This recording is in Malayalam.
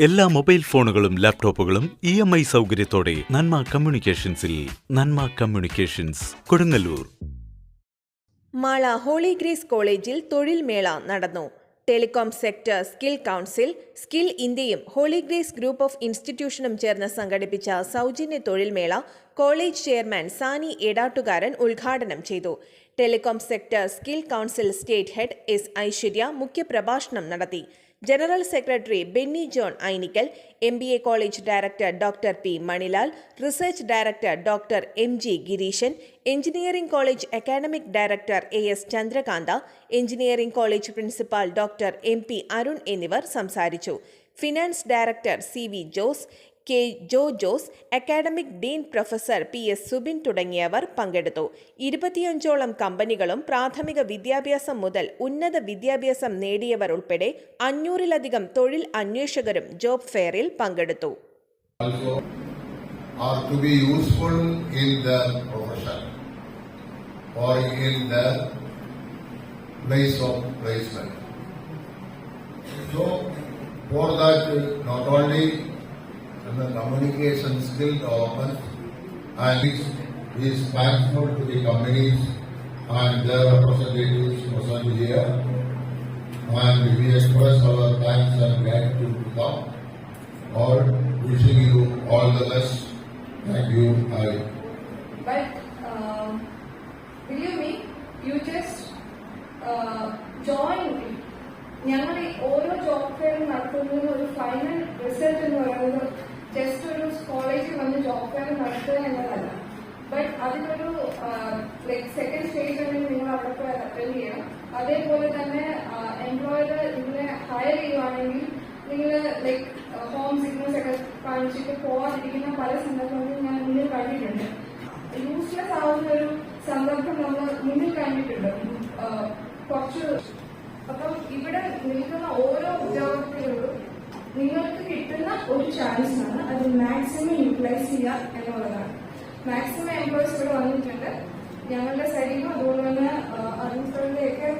എല്ലാ മൊബൈൽ ഫോണുകളും ലാപ്ടോപ്പുകളും ഇ എം ഐ സൗകര്യത്തോടെ നന്മ കമ്മ്യൂണിക്കേഷൻസിൽ Nanma communications Kodungallur. Mala holy grace കോളേജിൽ തൊഴിൽ മേള നടന്നു. Telecom sector skill council skill ഇന്ത്യയും ഹോളി ഗ്രേസ് ഗ്രൂപ്പ് ഓഫ് ഇൻസ്റ്റിറ്റ്യൂഷനും ചേർന്ന് സംഘടിപ്പിച്ച സൗജന്യ തൊഴിൽമേള കോളേജ് ചെയർമാൻ സാനി എടാട്ടുകാരൻ ഉദ്ഘാടനം ചെയ്തു. Telecom sector skill council state head S Aishwarya മുഖ്യപ്രഭാഷണം നടത്തി. General secretary Benny John Ainikkal M B A college director doctor P Manilal research director doctor M G Gireeshan engineering college academic director A S Chandrakantha engineering college principal doctor M P Arun എന്നിവർ സംസാരിച്ചു. Finance director C V Jose K Jo Jose academic dean professor P S Subin തുടങ്ങിയവർ പങ്കെടുത്തു. ഇരുപത്തിയഞ്ചോളം കമ്പനികളും പ്രാഥമിക വിദ്യാഭ്യാസം മുതൽ ഉന്നത വിദ്യാഭ്യാസം നേടിയവർ ഉൾപ്പെടെ അഞ്ഞൂറിലധികം തൊഴിൽ അന്വേഷകരും ജോബ് ഫെയറിൽ പങ്കെടുത്തു. For that, not only the communication skill development and is, is thankful to the companies and their representatives present here. And we express our thanks and gratitude to them all wishing you all the best. Thank you. I But um, believe me, you just uh, join. ഞങ്ങൾ ഈ ഓരോ ജോബ് ഫെയറും നടത്തുന്നതിന് ഒരു ഫൈനൽ റിസൾട്ട് എന്ന് പറയുന്നത് ജസ്റ്റ് ഒരു കോളേജിൽ വന്ന് ജോബ് ഫെയർ നടത്തുക എന്നതല്ല. ബട്ട് അതിനൊരു ലൈക് സെക്കൻഡ് സ്റ്റേജ് ആണെങ്കിൽ നിങ്ങൾ അവിടെ പോയി അറ്റൻഡ് ചെയ്യണം അതേപോലെ തന്നെ എംപ്ലോയർ നിങ്ങളെ ഹയർ ചെയ്യുവാണെങ്കിൽ നിങ്ങൾ ലൈക് ഹോം സിഗ്നൽസ് ഒക്കെ കാണിച്ചിട്ട് പോവാതിരിക്കുന്ന പല സന്ദർഭങ്ങളും ഞാൻ മുന്നിൽ കണ്ടിട്ടുണ്ട്. യൂസ്ലെസ് ആവുന്ന ഒരു സന്ദർഭം നമ്മൾ മുന്നിൽ കണ്ടിട്ടുണ്ട്. കുറച്ച്. അപ്പം ഇവിടെ നിൽക്കുന്ന ഓരോ ഉദ്യോഗസ്ഥരോടും നിങ്ങൾക്ക് കിട്ടുന്ന ഒരു ചാൻസ് ആണ്. അത് മാക്സിമം യൂട്ടിലൈസ് ചെയ്യുക എന്നുള്ളതാണ്. മാക്സിമം എംപ്ലോയീസ് ഇവിടെ വന്നിട്ടുണ്ട്. ഞങ്ങളുടെ സൈഡിലും അതുപോലെ തന്നെ യു